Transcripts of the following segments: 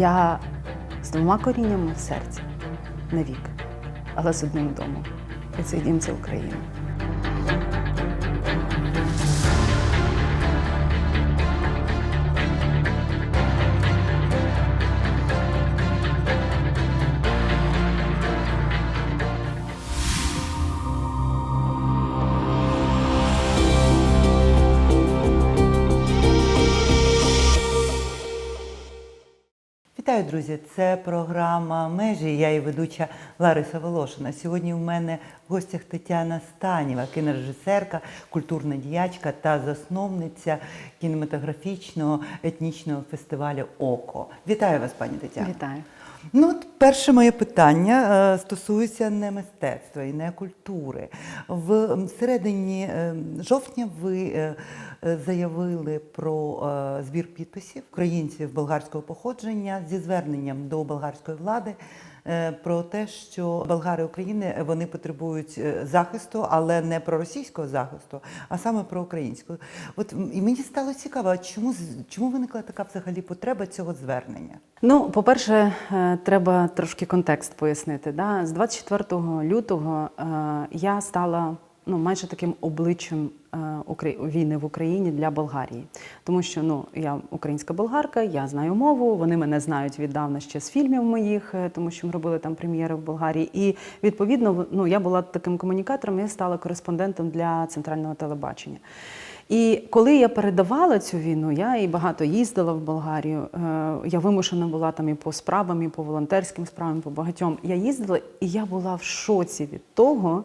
Я з двома коріннями в серці навік, але з одним домом. І цей дім це Україна. Вітаю, друзі! Це програма Межі. Я і ведуча Лариса Волошина. Сьогодні у мене в гостях Тетяна Станєва, кінорежисерка, культурна діячка та засновниця кінематографічного етнічного фестивалю Око. Вітаю вас, пані Тетяна. Вітаю. Ну, от перше моє питання е, стосується не мистецтва і не культури. В середині е, жовтня ви е, заявили про збір підписів українців болгарського походження зі зверненням до болгарської влади. Е, Про те, що болгари України е, вони потребують е, захисту, але не про російського захисту, а саме про українського. От і мені стало цікаво, чому чому виникла така взагалі потреба цього звернення? Ну, по-перше, треба трошки контекст пояснити. Да? З 24 лютого я стала ну, майже таким обличчям е, війни в Україні для Болгарії. Тому що ну, я українська болгарка, я знаю мову, вони мене знають віддавна ще з фільмів моїх, е, тому що ми робили там прем'єри в Болгарії. І відповідно ну, я була таким комунікатором, я стала кореспондентом для центрального телебачення. І коли я передавала цю війну, я і багато їздила в Болгарію. е, Я вимушена була там і по справам, і по волонтерським справам, і по багатьом. Я їздила, і я була в шоці від того,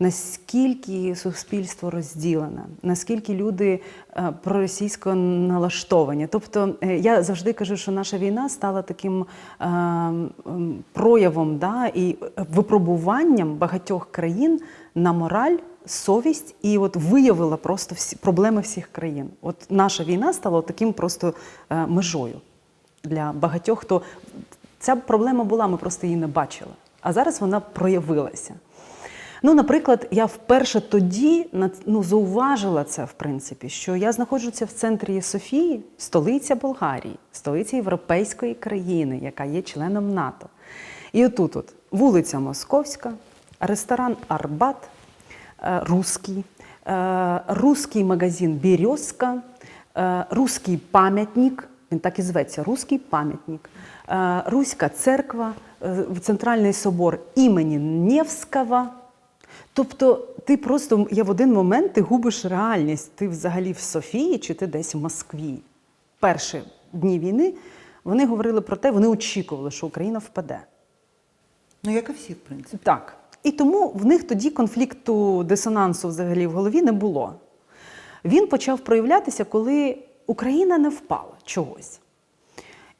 наскільки суспільство розділене, наскільки люди е, проросійсько налаштовані. Тобто е, я завжди кажу, що наша війна стала таким е, проявом да, і випробуванням багатьох країн на мораль совість і от виявила просто всі проблеми всіх країн. От наша війна стала таким просто межою для багатьох, хто ця проблема була, ми просто її не бачили. А зараз вона проявилася. Ну, наприклад, я вперше тоді ну, зауважила це, в принципі, що я знаходжуся в центрі Софії, столиця Болгарії, столиця європейської країни, яка є членом НАТО. І отут, от, вулиця Московська, ресторан Арбат, е, русський, е, русський магазин Березка, е, русський пам'ятник, він так і зветься, русський пам'ятник, Руська церква, Центральний собор імені Невського. Тобто ти просто я в один момент ти губиш реальність. Ти взагалі в Софії чи ти десь в Москві. Перші дні війни вони говорили про те, вони очікували, що Україна впаде. Ну, як і всі, в принципі. Так. І тому в них тоді конфлікту дисонансу взагалі в голові не було. Він почав проявлятися, коли Україна не впала чогось.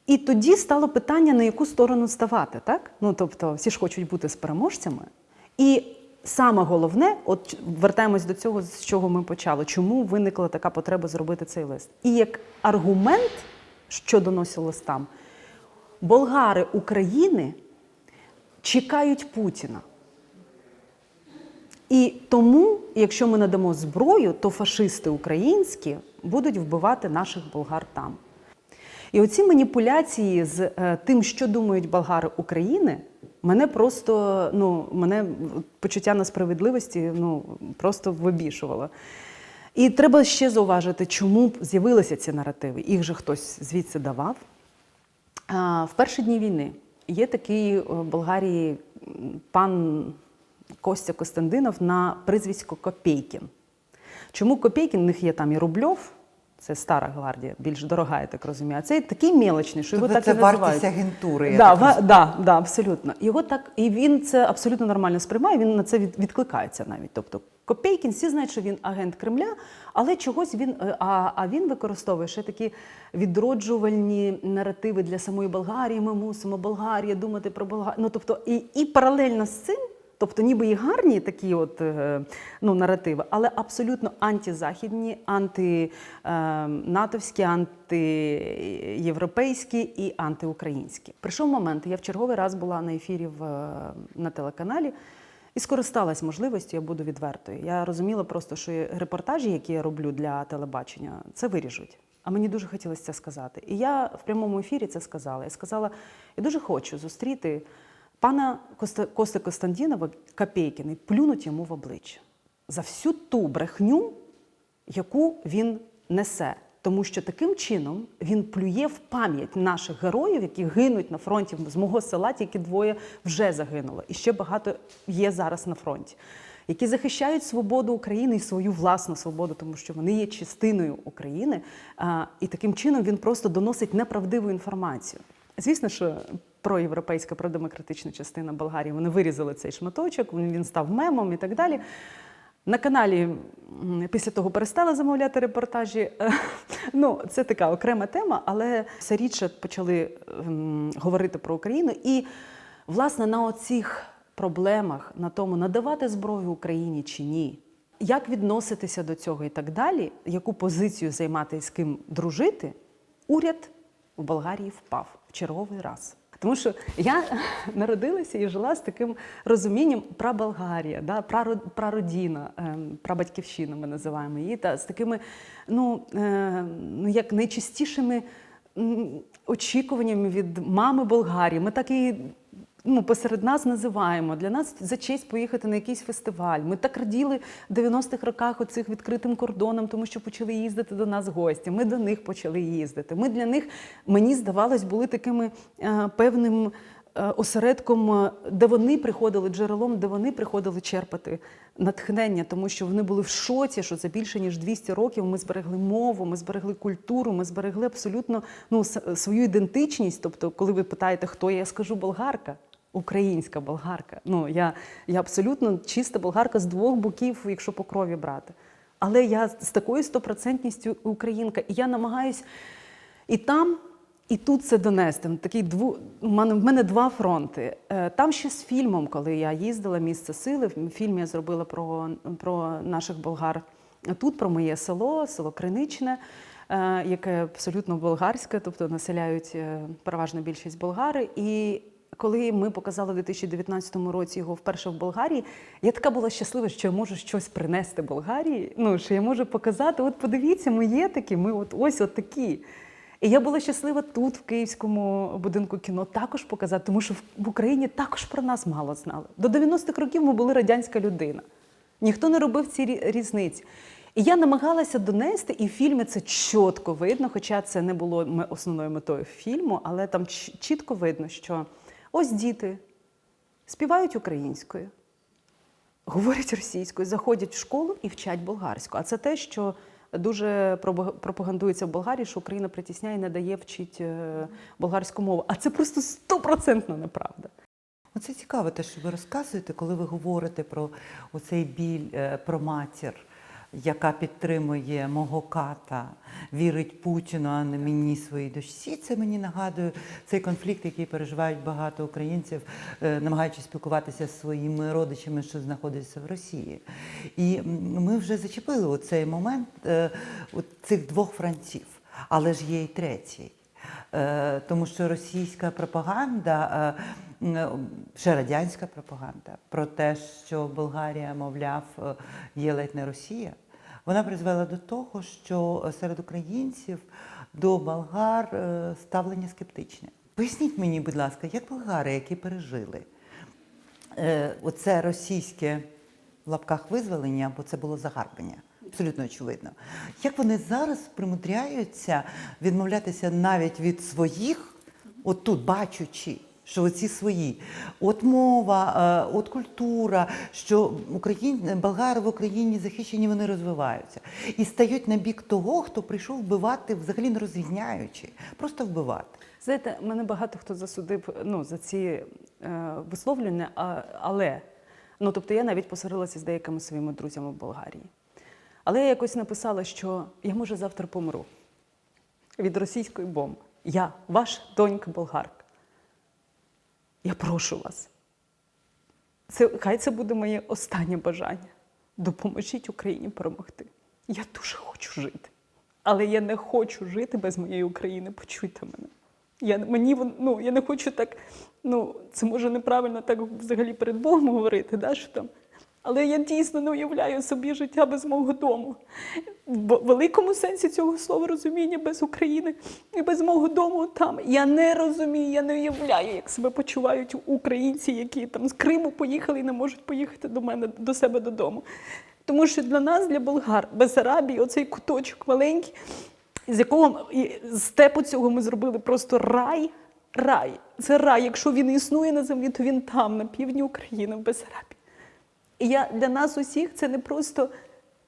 І тоді стало питання, на яку сторону ставати, так? Ну, тобто, всі ж хочуть бути з переможцями. І саме головне, от вертаємось до цього, з чого ми почали, чому виникла така потреба зробити цей лист. І як аргумент, що доносив листам, болгари України чекають Путіна. І тому, якщо ми надамо зброю, то фашисти українські будуть вбивати наших болгар там. І оці маніпуляції з е, тим, що думають болгари України, мене просто ну, мене почуття несправедливості ну, просто вибішувало. І треба ще зауважити, чому з'явилися ці наративи. Їх же хтось звідси давав. А, В перші дні війни є такий е, в Болгарії пан Костя Костандинов на прізвисько Копейкін. Чому Копейкін? У них є там і Рубльов, це стара гвардія, більш дорога, я так розумію. А це такий мелочний, що його Тобто так це і називають. вартість агентури. я Да, так ва, розумію. да, да, абсолютно. Його так, і він це абсолютно нормально сприймає, він на це від, відкликається навіть. Тобто Копейкін, всі знають, що він агент Кремля, але чогось він, е, а, а він використовує ще такі відроджувальні наративи для самої Болгарії. Ми мусимо Болгарія думати про Болгарію. Ну, тобто, і, і паралельно з цим. Тобто, ніби і гарні такі от е, ну, наративи, але абсолютно антизахідні, антинатовські, антиєвропейські і антиукраїнські. Прийшов момент, я в черговий раз була на ефірі в, е, на телеканалі і скористалась можливістю, я буду відвертою. Я розуміла просто, що репортажі, які я роблю для телебачення, це виріжуть. А мені дуже хотілося це сказати. І я в прямому ефірі це сказала. Я сказала: я дуже хочу зустріти пана Коста- Костандінова Копейкіна і плюнуть йому в обличчя за всю ту брехню, яку він несе. Тому що таким чином він плює в пам'ять наших героїв, які гинуть на фронті. З мого села тільки двоє вже загинуло. І ще багато є зараз на фронті, які захищають свободу України і свою власну свободу, тому що вони є частиною України. І таким чином він просто доносить неправдиву інформацію. Звісно, що проєвропейська, продемократична частина Болгарії вони вирізали цей шматочок, він став мемом і так далі. На каналі після того перестали замовляти репортажі. Е, Ну, це така окрема тема, але все рідше почали ем, говорити про Україну. І, власне, на оцих проблемах, на тому, надавати зброю Україні чи ні, як відноситися до цього і так далі, яку позицію займати і з ким дружити, уряд в Болгарії впав в черговий раз. Тому що я народилася і жила з таким розумінням про Болгарія, да, про, родина, ем, про батьківщину ми називаємо її, та з такими ну, е, ну як найчастішими очікуваннями від мами Болгарії. Ми так і ну, посеред нас називаємо. Для нас за честь поїхати на якийсь фестиваль. Ми так раділи в 90-х роках оцих відкритим кордоном, тому що почали їздити до нас гості. Ми до них почали їздити. Ми для них, мені здавалось, були такими е, певним. е, Осередком, е, де вони приходили джерелом, де вони приходили черпати натхнення, тому що вони були в шоці, що за більше ніж 200 років ми зберегли мову, ми зберегли культуру, ми зберегли абсолютно ну, свою ідентичність. Тобто, коли ви питаєте, хто я, я скажу болгарка. Українська болгарка. Ну я, я абсолютно чиста болгарка з двох боків, якщо по крові брати. Але я з такою стопроцентністю українка, і я намагаюсь і там, і тут це донести. Такий дву... у мене, в мене два фронти. Е, Там ще з фільмом, коли я їздила місце сили. Фільм я зробила про, про наших болгар. Тут про моє село, село Криничне, е, яке абсолютно болгарське, тобто населяють е, переважна більшість болгари. І коли ми показали в 2019 році його вперше в Болгарії, я така була щаслива, що я можу щось принести Болгарії. Ну що я можу показати. От подивіться, ми є такі, ми от ось от такі. І я була щаслива тут, в Київському будинку кіно, також показати, тому що в- Україні також про нас мало знали. До 90-х років ми були радянська людина. Ніхто не робив ці різниці. І я намагалася донести, і в фільмі це чітко видно, хоча це не було основною метою фільму, але там чітко видно, що ось діти співають українською, говорять російською, заходять в школу і вчать болгарську. А це те, що дуже пропагандується в Болгарії, що Україна притісняє і не дає вчити е, болгарську мову. А це просто стопроцентно неправда. Оце цікаво, те, що ви розказуєте, коли ви говорите про оцей біль е, про матір, яка підтримує мого ката, вірить Путіну, а не мені своїй дочці. Це мені нагадує цей конфлікт, який переживають багато українців, е, намагаючись спілкуватися з своїми родичами, що знаходяться в Росії. І ми вже зачепили оцей момент е, цих двох фронтів, але ж є і третій. Е, Тому що російська пропаганда, е, ще радянська пропаганда про те, що Болгарія, мовляв, е, є ледь не Росія, вона призвела до того, що серед українців до болгар ставлення скептичне. Поясніть мені, будь ласка, як болгари, які пережили оце російське в лапках визволення, бо це було загарбання. Абсолютно очевидно. Як вони зараз примудряються відмовлятися навіть від своїх, от тут бачучи, що оці свої, от мова, е, от культура, що Україн, болгари в Україні захищені, вони розвиваються. І стають на бік того, хто прийшов вбивати, взагалі не розрізняючи, просто вбивати. Знаєте, мене багато хто засудив ну, за ці е, висловлення, а, але ну, тобто я навіть посварилася з деякими своїми друзями в Болгарії. Але я якось написала, що я може завтра помру від російської бомби. Я, ваш донька болгарка. Я прошу вас. Це, хай це буде моє останнє бажання. Допоможіть Україні перемогти. Я дуже хочу жити. Але я не хочу жити без моєї України. Почуйте мене. Я, мені, ну, я не хочу так, ну, це може неправильно так взагалі перед Богом говорити, да, що там Але я дійсно не уявляю собі життя без мого дому. В великому сенсі цього слова розуміння без України і без мого дому там. Я не розумію, я не уявляю, як себе почувають українці, які там з Криму поїхали і не можуть поїхати до мене до себе додому. Тому що для нас, для болгар, Бесарабії, оцей куточок маленький, з якого з степу цього ми зробили просто рай. Рай. Це рай. Якщо він існує на землі, то він там, на півдні України, в Бесарабії. І я для нас усіх це не просто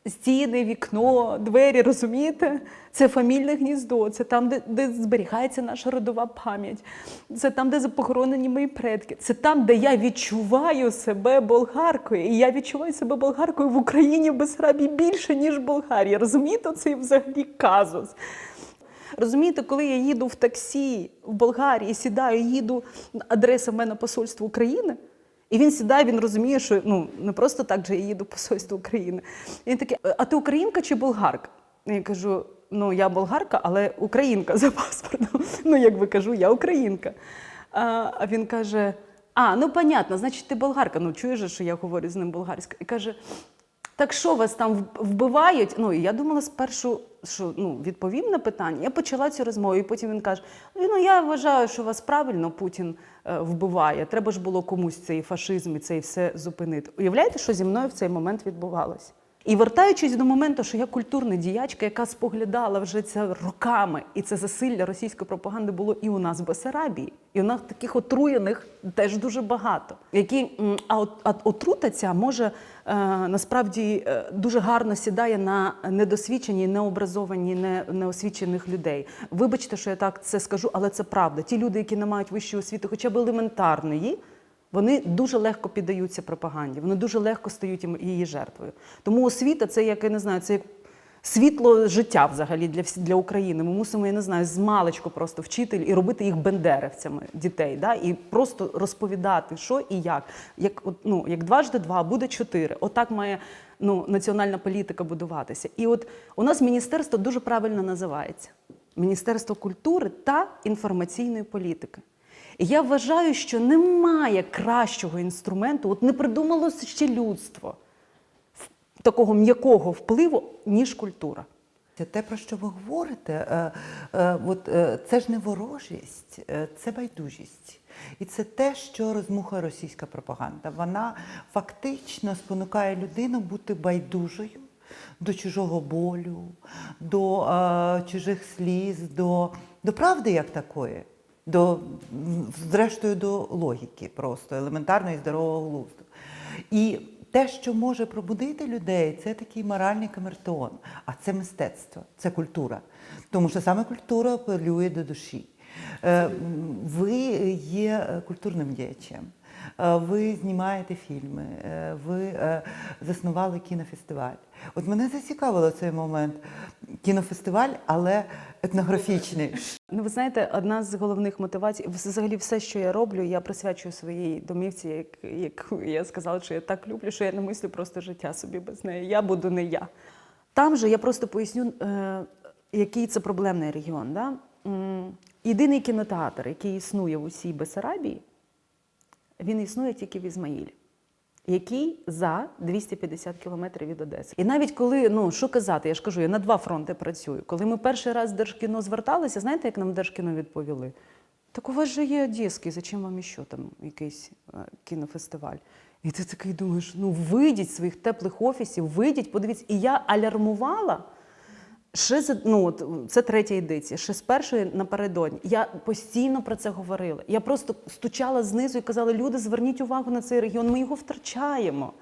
стіни, вікно, двері, розумієте? Це фамільне гніздо, це там, де, де зберігається наша родова пам'ять, це там, де похоронені мої предки, це там, де я відчуваю себе болгаркою. І я відчуваю себе болгаркою в Україні в Бесарабії більше, ніж в Болгарії. Розумієте, це взагалі казус. Розумієте, коли я їду в таксі в Болгарії, сідаю, їду, адреса в мене посольство України. І він сідає, він розуміє, що ну не просто так же я їду посольство України. І він такий, а ти українка чи болгарка? Я кажу: ну я болгарка, але українка за паспортом. Ну, як би кажу, я українка. А він каже: А, ну понятно, значить, ти болгарка. Ну чуєш, що я говорю з ним болгарською. І каже: так що вас там вб- вбивають? Ну, і я думала спершу, що ну, відповім на питання. Я почала цю розмову, і потім він каже: ну я вважаю, що вас правильно Путін е, вбиває. Треба ж було комусь цей фашизм і цей все зупинити. Уявляєте, що зі мною в цей момент відбувалося? І вертаючись до моменту, що я культурна діячка, яка споглядала вже це роками, і це засилля російської пропаганди було і у нас в Бесарабії, і у нас таких отруєних теж дуже багато. Які а, от, а отрута ця може е, насправді е, дуже гарно сідає на недосвідчені, необразовані, не, неосвічених людей. Вибачте, що я так це скажу, але це правда. Ті люди, які не мають вищої освіти, хоча б елементарної. Вони дуже легко піддаються пропаганді, вони дуже легко стають її жертвою. Тому освіта це як я не знаю, це як світло життя взагалі для для України. Ми мусимо, я не знаю, з маличку просто вчити і робити їх бендерівцями дітей, да? і просто розповідати, що і як. Як ну, як дважди два буде чотири. Отак має ну, національна політика будуватися. І от у нас міністерство дуже правильно називається: Міністерство культури та інформаційної політики. І я вважаю, що немає кращого інструменту, от не придумало ще людство такого м'якого впливу, ніж культура. Це те, про що ви говорите, е, е, от, е, це ж не ворожість, це байдужість. І це те, що розмухує російська пропаганда. Вона фактично спонукає людину бути байдужою до чужого болю, до чужих сліз, до, до правди як такої, до, зрештою до логіки, просто елементарної здорового глузду. І те, що може пробудити людей, це такий моральний камертон, а це мистецтво, це культура. Тому що саме культура апелює до душі. Е, Ви є культурним діячем. Е, Ви знімаєте фільми, е, ви е, заснували кінофестиваль. От мене зацікавило цей момент. Кінофестиваль, але етнографічний. Ну, ви знаєте, одна з головних мотивацій, взагалі, все, що я роблю, я присвячую своїй домівці, як, як я сказала, що я так люблю, що я не мислю просто життя собі без неї. Я буду не я. Там же я просто поясню, який це проблемний регіон. Да? Єдиний кінотеатр, який існує в усій Бесарабії, він існує тільки в Ізмаїлі. Який за 250 кілометрів від Одеси. І навіть коли, ну що казати, я ж кажу, я на два фронти працюю. Коли ми перший раз в Держкіно зверталися, знаєте, як нам Держкіно відповіли? Так у вас же є Одеський, зачем вам іще там якийсь е, кінофестиваль? І ти такий думаєш, ну вийдіть з своїх теплих офісів, вийдіть, подивіться. І я алярмувала Ще за ну це третя едиція. Ще з першої напередодні. Я постійно про це говорила. Я просто стучала знизу і казала: люди, зверніть увагу на цей регіон. Ми його втрачаємо.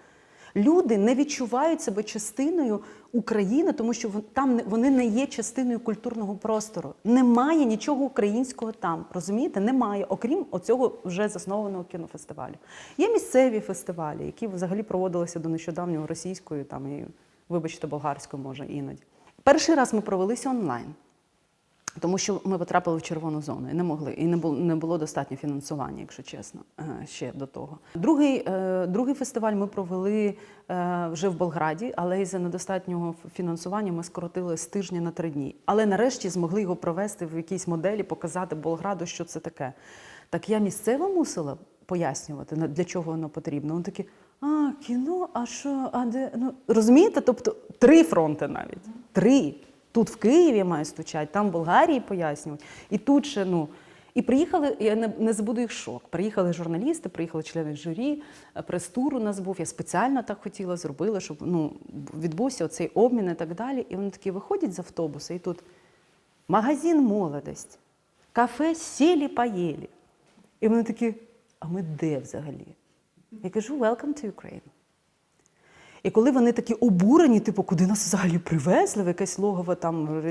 Люди не відчувають себе частиною України, тому що там вони не є частиною культурного простору. Немає нічого українського там. Розумієте? Немає, окрім оцього вже заснованого кінофестивалю. Є місцеві фестивалі, які взагалі проводилися до нещодавнього російською, там і вибачте, болгарською, може іноді. Перший раз ми провелися онлайн. Тому що ми потрапили в червону зону і не могли, і не було не було достатньо фінансування, якщо чесно, е, ще до того. Другий, е, другий фестиваль ми провели е, вже в Болграді, але із-за недостатнього фінансування ми скоротили з тижня на три дні. Але нарешті змогли його провести в якійсь моделі, показати Болграду, що це таке. Так я місцево мусила пояснювати, для чого воно потрібно. Вони такі, А, кіно, а що, а де? Ну, розумієте? Тобто три фронти навіть. Три. Тут в Києві має стучать, там в Болгарії пояснюють. І тут ще, ну. І приїхали, я не, не забуду їх шок. Приїхали журналісти, приїхали члени журі, е, прес-тур у нас був. Я спеціально так хотіла, зробила, щоб ну, відбувся оцей обмін і так далі. І вони такі виходять з автобуса, і тут магазин молодость, кафе сілі поїли. І вони такі, а ми де взагалі? Я кажу, welcome to Ukraine. І коли вони такі обурені, типу, куди нас взагалі привезли, в якесь логово там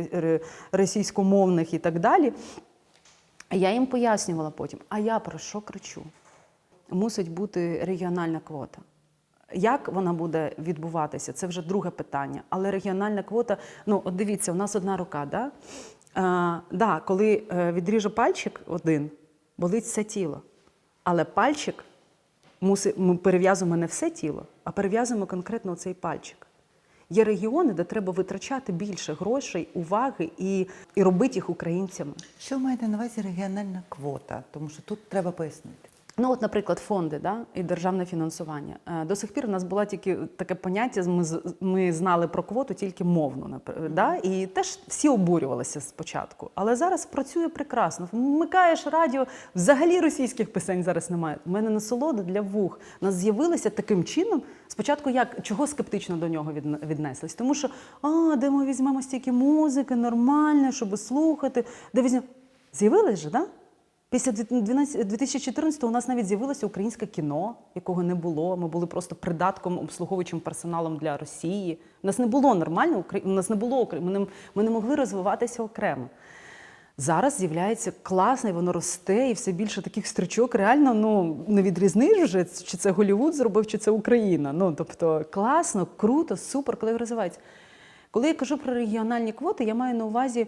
російськомовних і так далі. Я їм пояснювала потім, а я про що кричу? Мусить бути регіональна квота. Як вона буде відбуватися, це вже друге питання. Але регіональна квота, ну от дивіться, у нас одна рука, да? А, да, коли е, відріжу пальчик один, болить все тіло. Але пальчик ми перев'язуємо не все тіло, а перев'язуємо конкретно цей пальчик. Є регіони, де треба витрачати більше грошей, уваги і, і робити їх українцями. Що маєте на увазі регіональна квота? Тому що тут треба пояснити. Ну, от, наприклад, фонди да, і державне фінансування. Е, До сих пір у нас було тільки таке поняття, ми, ми знали про квоту тільки напр- Да? І теж всі обурювалися спочатку. Але зараз працює прекрасно. Вмикаєш радіо, взагалі російських пісень зараз немає. У мене насолода для вух. У нас з'явилися таким чином. Спочатку як чого скептично до нього віднеслись? Тому що а, де ми візьмемо стільки музики, нормально, щоб слухати. Де візьмемо? З'явились же, так? Да? Після 12 2014 у нас навіть з'явилося українське кіно, якого не було. Ми були просто придатком, обслуговуючим персоналом для Росії. У нас не було нормально, у нас не було. Ми не, ми не могли розвиватися окремо. Зараз з'являється класно, і воно росте, і все більше таких стрічок. Реально ну не відрізниш вже, чи це Голівуд зробив, чи це Україна. Ну тобто класно, круто, супер, коли розвивається. Коли я кажу про регіональні квоти, я маю на увазі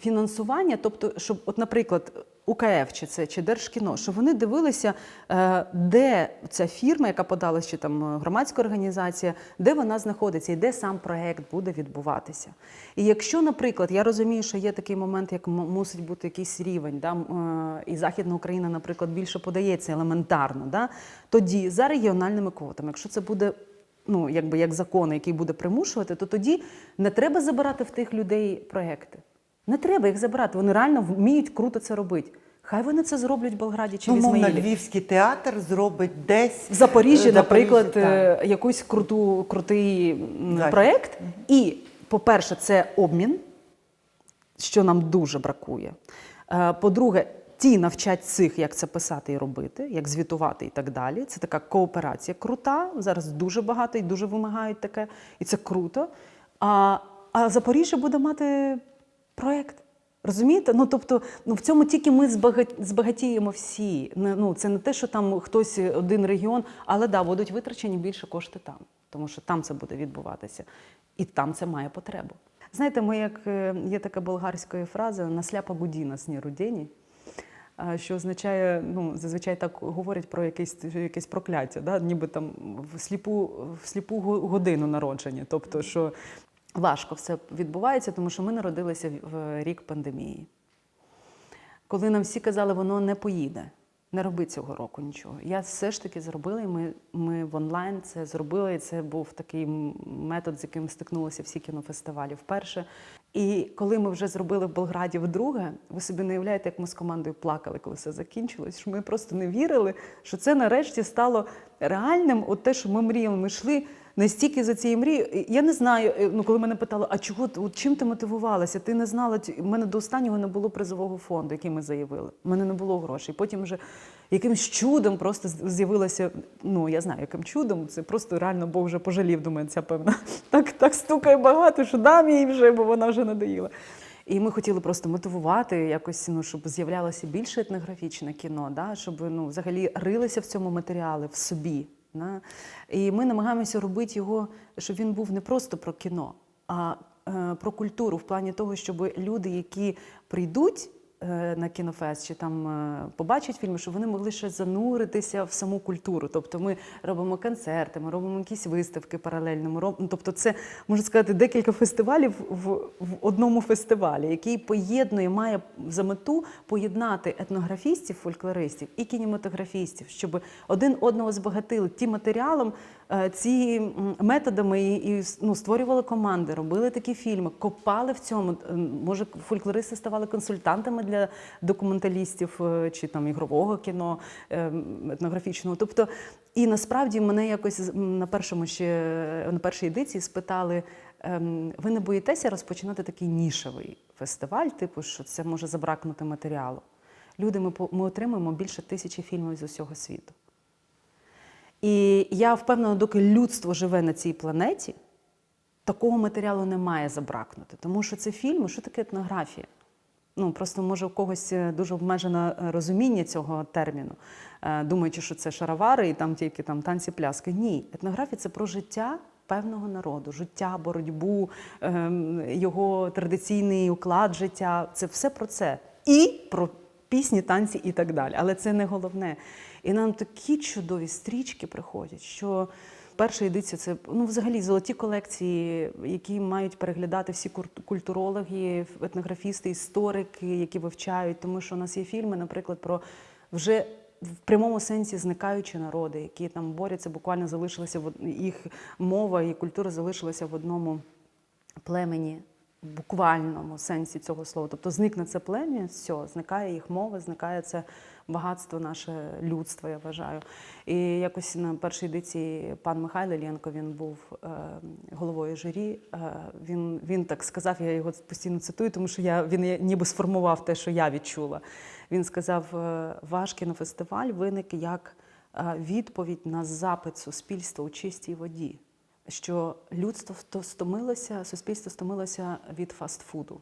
фінансування, тобто, щоб, от, наприклад, УКФ чи це чи Держкіно, щоб вони дивилися, е, де ця фірма, яка подалась, чи там е, громадська організація, де вона знаходиться і де сам проект буде відбуватися. І якщо, наприклад, я розумію, що є такий момент, як мусить бути якийсь рівень, да, е, і Західна Україна, наприклад, більше подається елементарно, да, тоді за регіональними квотами, якщо це буде ну, якби як закон, який буде примушувати, то тоді не треба забирати в тих людей проекти. Не треба їх забирати. Вони реально вміють круто це робити. Хай вони це зроблять в Болграді чи Ну, в Ізмаїлі. Львівський театр зробить десь В Запоріжжі, е, наприклад, так. е, якийсь круту, крутий м, Захід. проєкт. І, по-перше, це обмін, що нам дуже бракує. Е, По-друге, ті навчать цих, як це писати і робити, як звітувати і так далі. Це така кооперація крута. Зараз дуже багато і дуже вимагають таке, і це круто. А, а Запоріжжя буде мати проєкт. Розумієте? Ну тобто, ну в цьому тільки ми збагатіємо всі. Ну це не те, що там хтось один регіон, але да, будуть витрачені більше кошти там, тому що там це буде відбуватися, і там це має потребу. Знаєте, ми як е, є така болгарська фраза насляпа гудіна сні рудені. Що означає, ну зазвичай так говорять про якесь, якесь прокляття, да? ніби там в сліпу, в сліпу годину народження. Тобто, що важко все відбувається, тому що ми народилися в рік пандемії. Коли нам всі казали, воно не поїде, не роби цього року нічого. Я все ж таки зробила, і ми, ми в онлайн це зробили. І це був такий метод, з яким стикнулися всі кінофестивалі вперше. І коли ми вже зробили в Болграді вдруге, ви собі не уявляєте, як ми з командою плакали, коли все закінчилось. Що ми просто не вірили, що це нарешті стало реальним. От те, що ми мріяли, ми йшли настільки за цією мрією. Я не знаю, е, ну коли мене питали, а чого от чим ти мотивувалася? Ти не знала, в мене до останнього не було призового фонду, який ми заявили. У мене не було грошей. Потім вже якимсь чудом просто з- з'явилося. Ну я знаю, яким чудом. Це просто реально Бог вже пожалів до мене. Ця певна так, так стукає багато, що дам їй вже, бо вона вже надоїла. І ми хотіли просто мотивувати якось, ну, щоб з'являлося більше етнографічне кіно, да? щоб ну, взагалі рилися в цьому матеріалі в собі. Да? І ми намагаємося робити його, щоб він був не просто про кіно, а е, про культуру в плані того, щоб люди, які прийдуть на кінофест чи там е, побачать фільми, щоб вони могли ще зануритися в саму культуру. Тобто ми робимо концерти, ми робимо якісь виставки паралельно. Ми роб... ну, тобто, це можна сказати декілька фестивалів в, в одному фестивалі, який поєднує, має за мету поєднати етнографістів, фольклористів і кінематографістів, щоб один одного збагатили ті матеріалом, е, ці м, методами і, ну, створювали команди, робили такі фільми, копали в цьому. Е, Може, фольклористи ставали консультантами для документалістів е, чи там ігрового кіно е, етнографічного. Тобто, і насправді мене якось на першому ще на першій едиції спитали. ем, Ви не боїтеся розпочинати такий нішевий фестиваль, типу, що це може забракнути матеріалу? Люди, ми, ми отримуємо більше тисячі фільмів з усього світу. І я впевнена, доки людство живе на цій планеті, такого матеріалу не має забракнути. Тому що це фільми, що таке етнографія? Ну, просто може у когось е, дуже обмежене е, розуміння цього терміну, е, думаючи, що це шаровари і там тільки там танці, пляски. Ні, етнографія це про життя певного народу, життя, боротьбу, ем, його традиційний уклад життя. Це все про це. І про пісні, танці і так далі. Але це не головне. І нам такі чудові стрічки приходять, що перша едиція це ну, взагалі золоті колекції, які мають переглядати всі культурологи, етнографісти, історики, які вивчають, тому що у нас є фільми, наприклад, про вже. В прямому сенсі зникаючі народи, які там борються, буквально залишилися в їх мова і культура залишилася в одному племені буквальному сенсі цього слова. Тобто зникне це плем'я, все, зникає їх мова, зникає це багатство наше людство, я вважаю. І якось на першій едиції пан Михайло Ленко, він був е, головою журі. Е, він, він так сказав, я його постійно цитую, тому що я, він ніби сформував те, що я відчула. Він сказав: е, ваш кінофестиваль виник як е, відповідь на запит суспільства у чистій воді що людство стомилося, суспільство стомилося від фастфуду.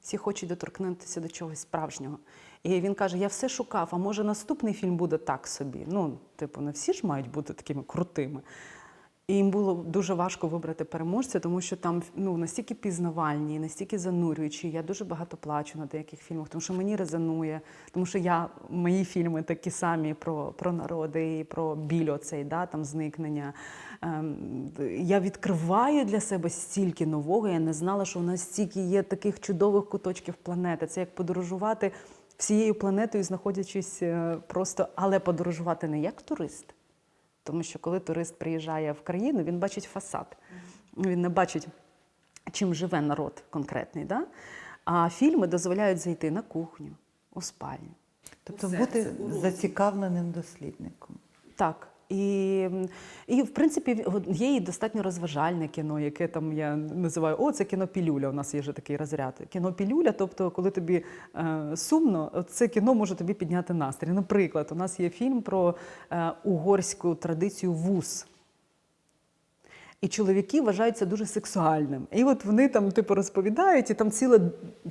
Всі хочуть доторкнутися до чогось справжнього. І він каже: Я все шукав, а може наступний фільм буде так собі. Ну, типу, не всі ж мають бути такими крутими. І їм було дуже важко вибрати переможця, тому що там ну, настільки пізнавальні, настільки занурюючі. Я дуже багато плачу на деяких фільмах, тому що мені резонує, тому що я, мої фільми такі самі про, про народи і про біль оцей, да, там зникнення. Ем, я відкриваю для себе стільки нового. Я не знала, що у нас стільки є таких чудових куточків планети. Це як подорожувати всією планетою, знаходячись е, просто, але подорожувати не як турист. Тому що коли турист приїжджає в країну, він бачить фасад, він не бачить, чим живе народ конкретний. Да? А фільми дозволяють зайти на кухню, у спальню. Тобто бути зацікавленим дослідником. Так. І, і в принципі є і достатньо розважальне кіно, яке там я називаю о, це кіно пілюля. У нас є вже такий розряд. Кіно пілюля, тобто, коли тобі е, сумно, це кіно може тобі підняти настрій. Наприклад, у нас є фільм про е, угорську традицію вуз. І чоловіки вважають це дуже сексуальним. І от вони там типу розповідають, і там ціле,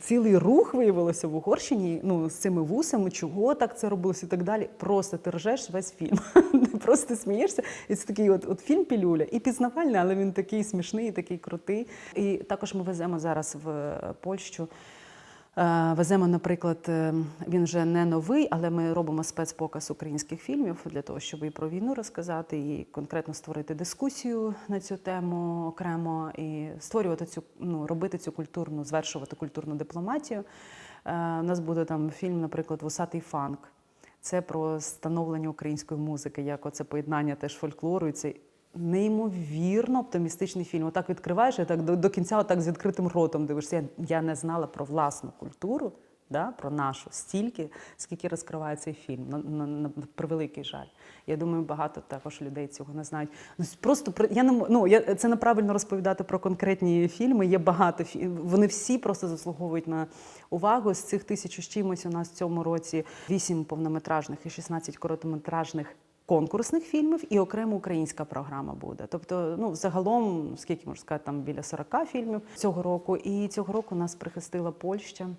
цілий рух виявилося в Угорщині ну, з цими вусами, чого так це робилося і так далі. Просто ти ржеш весь фільм. Просто смієшся. І це такий от, от фільм Пілюля. І пізнавальний, але він такий смішний, такий крутий. І також ми веземо зараз в Польщу. Е, Веземо, наприклад, е, він вже не новий, але ми робимо спецпоказ українських фільмів для того, щоб і про війну розказати, і конкретно створити дискусію на цю тему окремо, і створювати цю, ну, робити цю культурну, звершувати культурну дипломатію. Е, У нас буде там фільм, наприклад, Вусатий фанк. Це про становлення української музики, як оце поєднання теж фольклору. І це неймовірно оптимістичний фільм. Отак відкриваєш і так до, до кінця, отак з відкритим ротом дивишся. Я, я не знала про власну культуру, да, про нашу стільки, скільки розкриває цей фільм. На, на, на превеликий жаль. Я думаю, багато також людей цього не знають. Ну, Просто я не ну, я, це неправильно розповідати про конкретні фільми. Є багато фі- Вони всі просто заслуговують на увагу. З цих тисячу з чимось у нас в цьому році вісім повнометражних і 16 короткометражних конкурсних фільмів і окремо українська програма буде. Тобто, ну загалом, скільки можна сказати, там біля 40 фільмів цього року. І цього року нас прихистила Польща.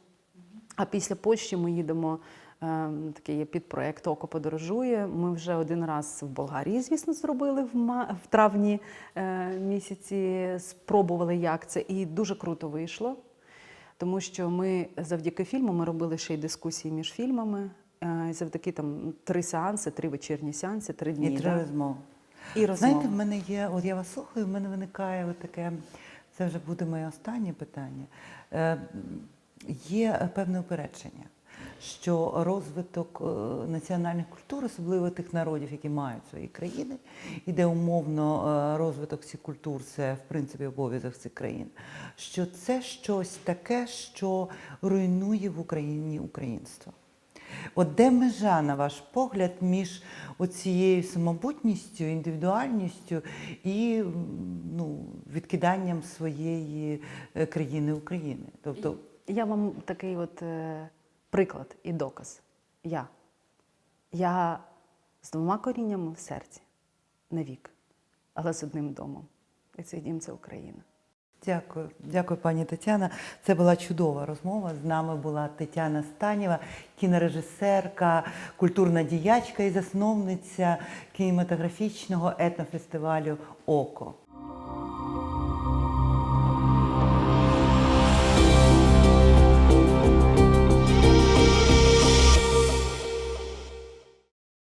А після Польщі ми їдемо. е, Такий є підпроект Око подорожує. Ми вже один раз в Болгарії, звісно, зробили в, травні е, місяці. Спробували, як це, і дуже круто вийшло. тому що ми завдяки фільму ми робили ще й дискусії між фільмами. Е, Завдяки там три сеанси, три вечірні сеанси, три дні. І три да? розмови. І розмови. Знаєте, в мене є, от я вас слухаю, в мене виникає от таке, це вже буде моє останнє питання. Е, є певне упередження, що розвиток е, національних культур, особливо тих народів, які мають свої країни, і де умовно е, розвиток цих культур це в принципі обов'язок цих країн, що це щось таке, що руйнує в Україні українство. От де межа, на ваш погляд, між оцією самобутністю, індивідуальністю і ну, відкиданням своєї е, країни України? Тобто, Я вам такий от е, приклад і доказ. Я. Я з двома коріннями в серці навік, але з одним домом. І цей дім це Україна. Дякую, дякую, пані Тетяна. Це була чудова розмова. З нами була Тетяна Станєва, кінорежисерка, культурна діячка і засновниця кінематографічного етнофестивалю Око.